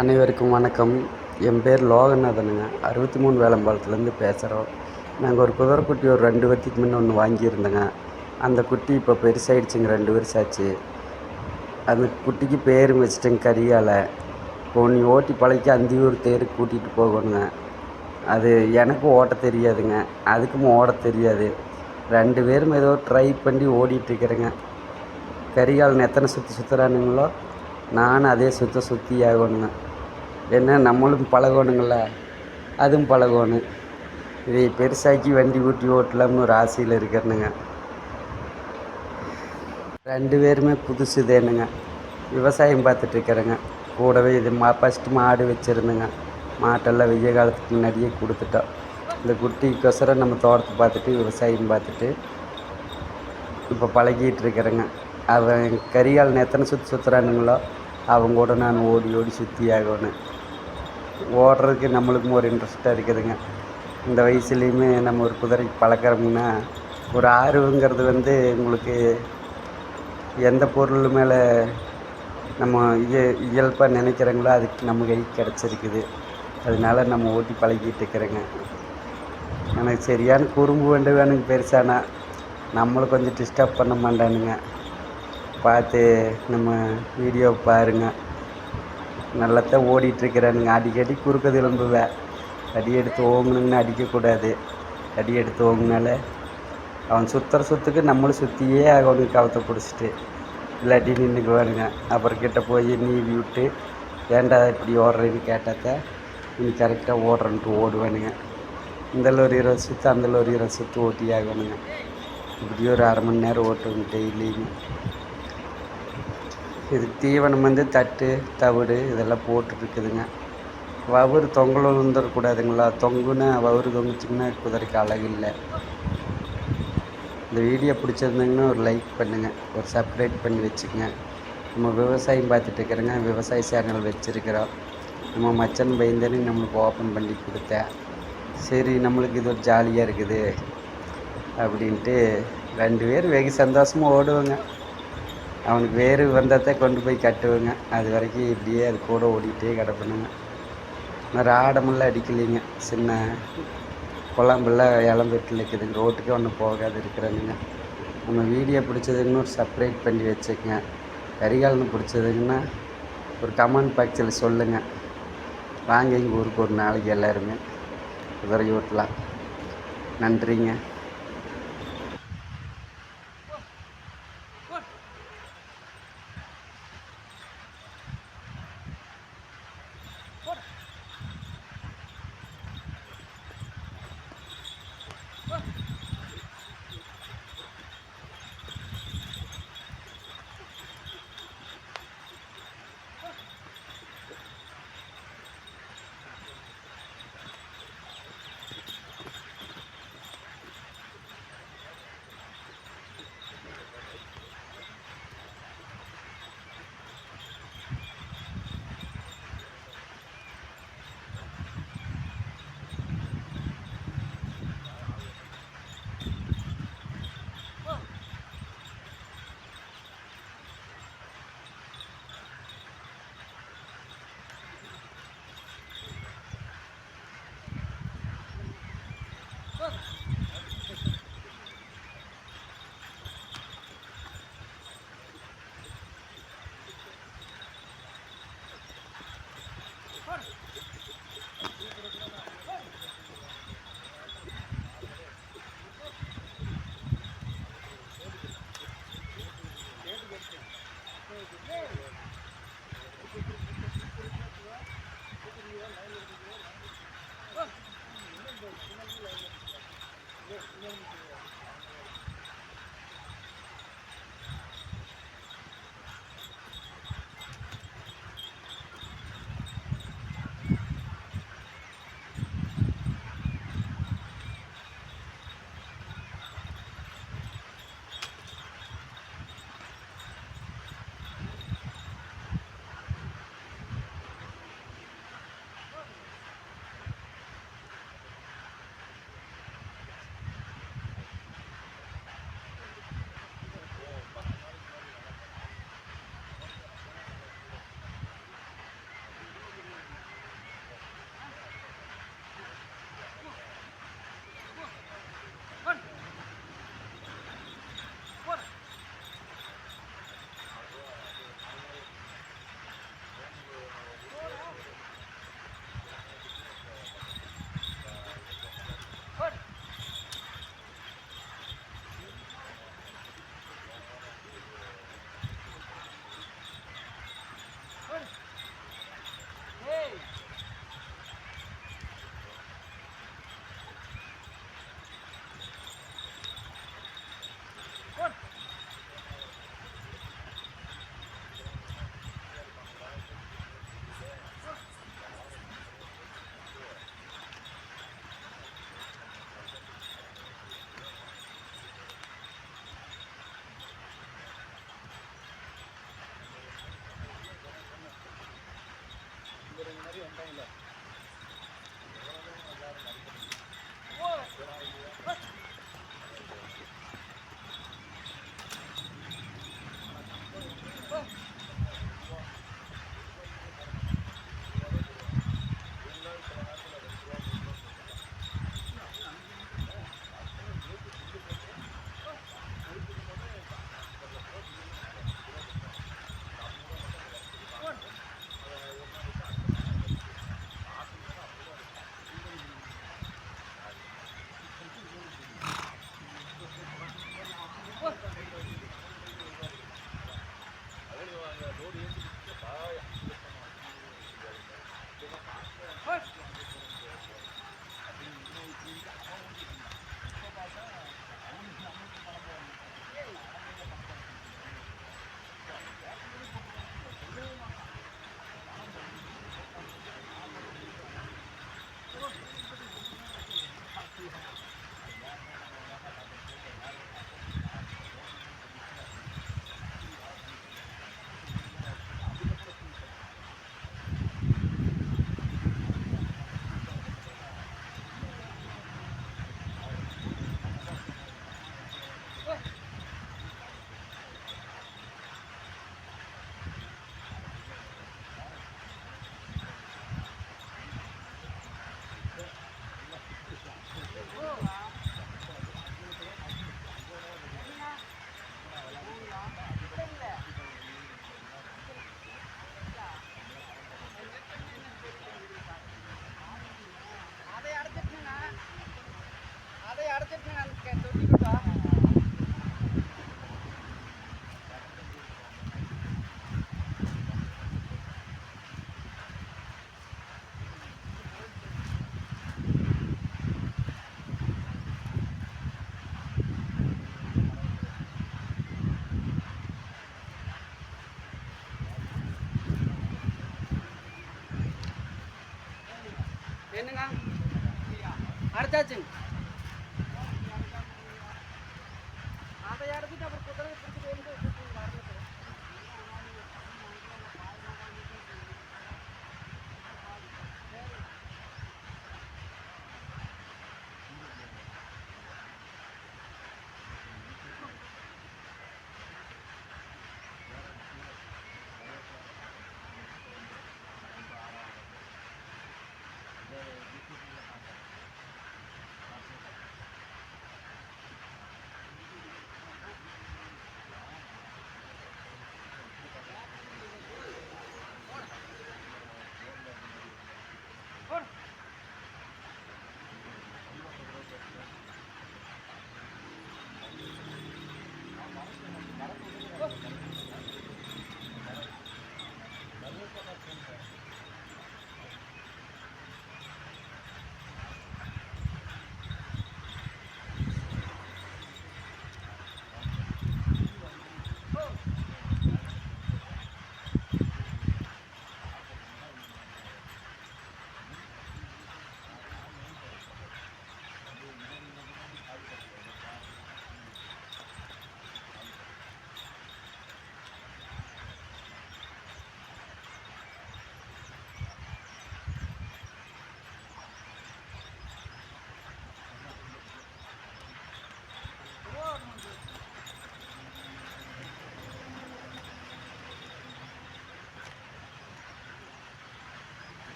அனைவருக்கும் வணக்கம். என் பேர் லோகநாதனுங்க. அறுபத்தி மூணு வேலம்பாலத்துலேருந்து பேசுகிறோம் நாங்கள் ஒரு குதிரை குட்டி ஒரு ரெண்டு வருஷத்துக்கு முன்ன ஒன்று வாங்கியிருந்தேங்க. அந்த குட்டி இப்போ பெருசாகிடுச்சுங்க ரெண்டு வருஷம் ஆச்சு அந்த குட்டிக்கு பேர் வச்சுட்டேங்க கரியால் இப்போ நீ ஓட்டி பழக்கி அந்தியூர் தேருக்கு கூட்டிகிட்டு போகணுங்க. அது எனக்கும் ஓட்ட தெரியாதுங்க. அதுக்கும் ஓட தெரியாது. ரெண்டு பேரும் ஏதோ ட்ரை பண்ணி ஓடிட்டுருக்குறேங்க கரிகாலன் எத்தனை சுற்றி சுற்றுறானுங்களோ நானும் அதே சுற்ற சுற்றி ஆகணுங்க என்ன நம்மளும் பழகணுங்கள அதுவும் பழகணும். இதை பெருசாக்கி வண்டி ஊட்டி ஓட்டலாம்னு ஒரு ஆசையில் இருக்கிறேனுங்க. ரெண்டு பேருமே புதுசுதேனுங்க. விவசாயம் பார்த்துட்ருக்குறேங்க கூடவே இது மா ஃபஸ்ட்டு மாடு வச்சுருந்தேங்க. மாட்டெல்லாம் வெய்ய காலத்துக்கு முன்னாடியே கொடுத்துட்டோம். இந்த குட்டிக்கொசரம் நம்ம தோட்டத்தை பார்த்துட்டு விவசாயம் பார்த்துட்டு இப்போ பழகிட்டு இருக்கிறேங்க. அவன் கரிகால் எத்தனை சுற்றி சுற்றுறானுங்களோ அவங்க கூட நான் ஓடி ஓடி சுற்றி ஆகணும். ஓடுறதுக்கு நம்மளுக்கும் ஒரு இன்ட்ரெஸ்ட்டாக இருக்குதுங்க. இந்த வயசுலேயுமே நம்ம ஒரு குதிரைக்கு பழக்கிறோம்னா ஒரு ஆர்வங்கிறது வந்து உங்களுக்கு எந்த பொருள் மேலே நம்ம இய இயல்பாக நினைக்கிறோங்களோ அதுக்கு நம்ம கை கிடச்சிருக்குது. அதனால நம்ம ஓட்டி பழகிட்டு இருக்கிறேங்க. எனக்கு சரியான குறும்பு வேண்டு வேணுங்க பெருசானா. நம்மளை கொஞ்சம் டிஸ்டர்ப் பண்ண மாட்டானுங்க. பார்த்து நம்ம வீடியோ பாருங்க. நல்லாத்தான் ஓடிட்டுருக்கிறேனுங்க அடிக்கடி குறுக்க திரும்புவேன் அடி எடுத்து ஓங்கணுங்கன்னு அடிக்கக்கூடாது. அடி எடுத்து ஓங்கினால அவன் சுற்றுற சுற்றுக்கு நம்மளும் சுற்றியே ஆகணும் கவத்தை பிடிச்சிட்டு இல்லாட்டி நின்றுக்குவானுங்க அப்புறம் கிட்ட போய் நீவி விட்டு ஏண்டா இப்படி ஓடுறேன்னு கேட்டாத்த நீ கரெக்டாக ஓடுறன்ட்டு ஓடுவானுங்க. இந்த ஒரு சுற்று அந்த ஒரு சுற்று ஓட்டி ஆகணுங்க இப்படி ஒரு அரை மணி நேரம் ஓட்டுவோங்க டெய்லியும். இது தீவனம் வந்து தட்டு தவிடு இதெல்லாம் போட்டுருக்குதுங்க. வவுறு தொங்கல் வந்துடக்கூடாதுங்களா தொங்குனா வவுறு தொங்குச்சிங்கன்னா குதிரைக்கு அழகு இல்லை. இந்த வீடியோ பிடிச்சிருந்தீங்கன்னா ஒரு லைக் பண்ணுங்கள் ஒரு சப்ஸ்கிரைப் பண்ணி வச்சுக்கோங்க. நம்ம விவசாயம் பார்த்துட்டு இருக்கிறோங்க. விவசாய சேனல் வச்சுருக்கிறோம். நம்ம மச்சன் பயந்தனு நம்மளுக்கு ஓப்பன் பண்ணி கொடுத்தேன். சரி நம்மளுக்கு இது ஒரு ஜாலியாக இருக்குது. அப்படின்ட்டு ரெண்டு பேரும் வெகு சந்தோஷமாக ஓடுவோங்க. அவனுக்கு வேறு வந்தால் கொண்டு போய் கட்டுவேங்க. அது வரைக்கும் இப்படியே அது கூட ஓடிக்கிட்டே கிடப்பணுங்க நான் ராடமெல்லாம் அடிக்கலைங்க. சின்ன குழம்பெல்லாம் இளம்பெட்டில் இருக்குதுங்க ரோட்டுக்கே ஒன்றும் போகாது இருக்கிறேனுங்க. நம்ம வீடியோ பிடிச்சதுன்னு ஒரு செப்பரேட் பண்ணி வச்சுக்கங்க. கரிகாலன் பிடிச்சதுங்கன்னா ஒரு கமெண்ட் பாக்ஸில் சொல்லுங்கள் வாங்க எங்கள் ஊருக்கு ஒரு நாளைக்கு எல்லாருமே. குதிரை ஓட்டலாம் நன்றிங்க. அதை என்னங்க அடைச்சாச்சுங்க அதை அடைச்சிட்டு அப்புறம்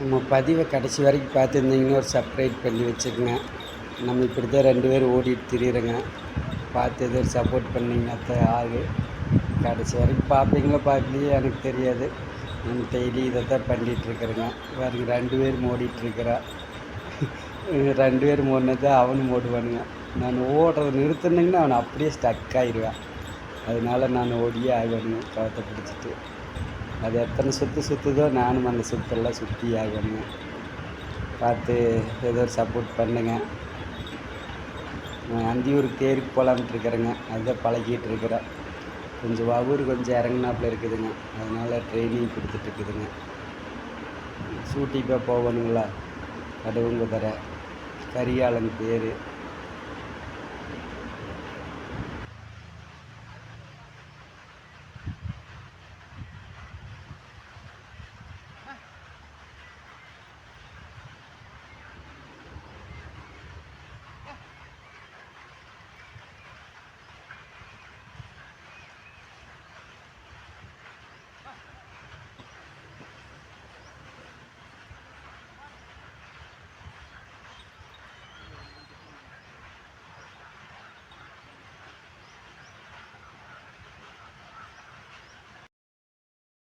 நம்ம பதிவை கடைசி வரைக்கும் பார்த்துருந்தீங்கன்னா ஒரு சப்ஸ்கிரைப் பண்ணி வச்சுக்கோங்க. நம்ம இப்படி தான் ரெண்டு பேரும் ஓடிட்டு திரியிறங்க. பார்த்து எதோ சப்போர்ட் பண்ணிங்கன்னா தான் ஆகு. கடைசி வரைக்கும் பார்ப்பீங்களா பார்க்கலையே? எனக்கு தெரியாது. நம்ம டெய்லி இதை தான் பண்ணிகிட்ருக்குறேங்க வேறு ரெண்டு பேரும் ஓடிட்டுருக்குறா ரெண்டு பேரும் ஓடினது அவனும் ஓடுவானுங்க. நான் ஓடுறத நிறுத்தினீங்கன்னா அவன் அப்படியே ஸ்டக் ஆயிடுவேன் அதனால நான் ஓடியே ஆகணுங்க. கவத்தை பிடிச்சிட்டு. அது எத்தனை சுற்று சுற்றுதோ நானும் அந்த சுற்றெல்லாம் சுற்றி ஆகணும். பார்த்து ஏதோ சப்போர்ட் பண்ணுங்க. அந்தியூர் அந்தியூருக்கு தேருக்கு போகலான்ட்டு இருக்கிறேங்க. அதுதான் பழகிட்டு இருக்கிறேன். கொஞ்சம் வவூர் கொஞ்சம் இறங்குனாப்புல இருக்குதுங்க. அதனால் ட்ரைனிங் கொடுத்துட்ருக்குதுங்க சூட்டிப்பாக போகணுங்களா? கடவுங்க தர கரியாளன் பேர்.